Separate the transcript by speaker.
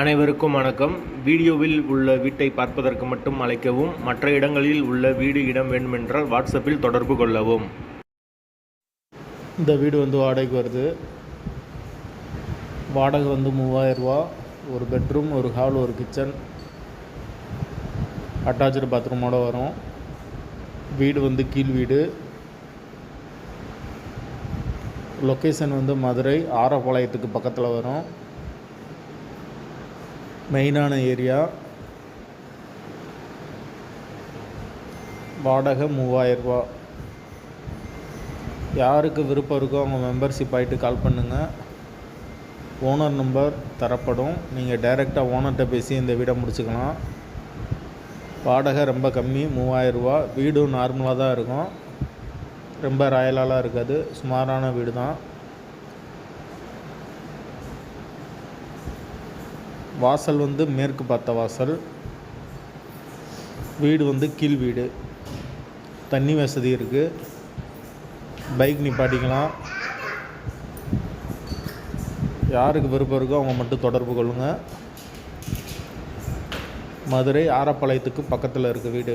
Speaker 1: அனைவருக்கும் வணக்கம். வீடியோவில் உள்ள வீட்டை பார்ப்பதற்கு மட்டும் அழைக்கவும் மற்ற இடங்களில் உள்ள வீடு இடம் வேண்டுமென்றால் வாட்ஸ்அப்பில் தொடர்பு கொள்ளவும்.
Speaker 2: இந்த வீடு வந்து வாடகைக்கு வருது. வாடகை வந்து மூவாயிரரூவா ஒரு பெட்ரூம் ஒரு ஹால் ஒரு கிச்சன் அட்டாச்சு பாத்ரூமோட வரும். வீடு வந்து கீழ் வீடு. லொக்கேஷன் வந்து மதுரை ஆரப்பாளையத்துக்கு பக்கத்தில் வரும். மெயினான ஏரியா வாடகை மூவாயிரரூபா யாருக்கு விருப்பம் இருக்கோ அவங்க மெம்பர்ஷிப் ஆகிட்டு கால் பண்ணுங்கள் ஓனர் நம்பர் தரப்படும். நீங்கள் டைரெக்டாக ஓனர்கிட்ட பேசி இந்த வீடை முடிச்சுக்கலாம். வாடகை ரொம்ப கம்மி மூவாயிரரூபா வீடும் நார்மலாக தான் இருக்கும். ரொம்ப ராயலாலாம் இருக்காது. சுமாரான வீடு தான் வாசல் வந்து மேற்கு பார்த்த வாசல். வீடு வந்து கீழ் வீடு. தண்ணி வசதி இருக்குது பைக் நிப்பாட்டிக்கலாம். யாருக்கு விருப்பம் இருக்கோ அவங்க மட்டும் தொடர்பு கொள்ளுங்கள் மதுரை ஆரப்பாளையத்துக்கு பக்கத்தில் இருக்குது வீடு.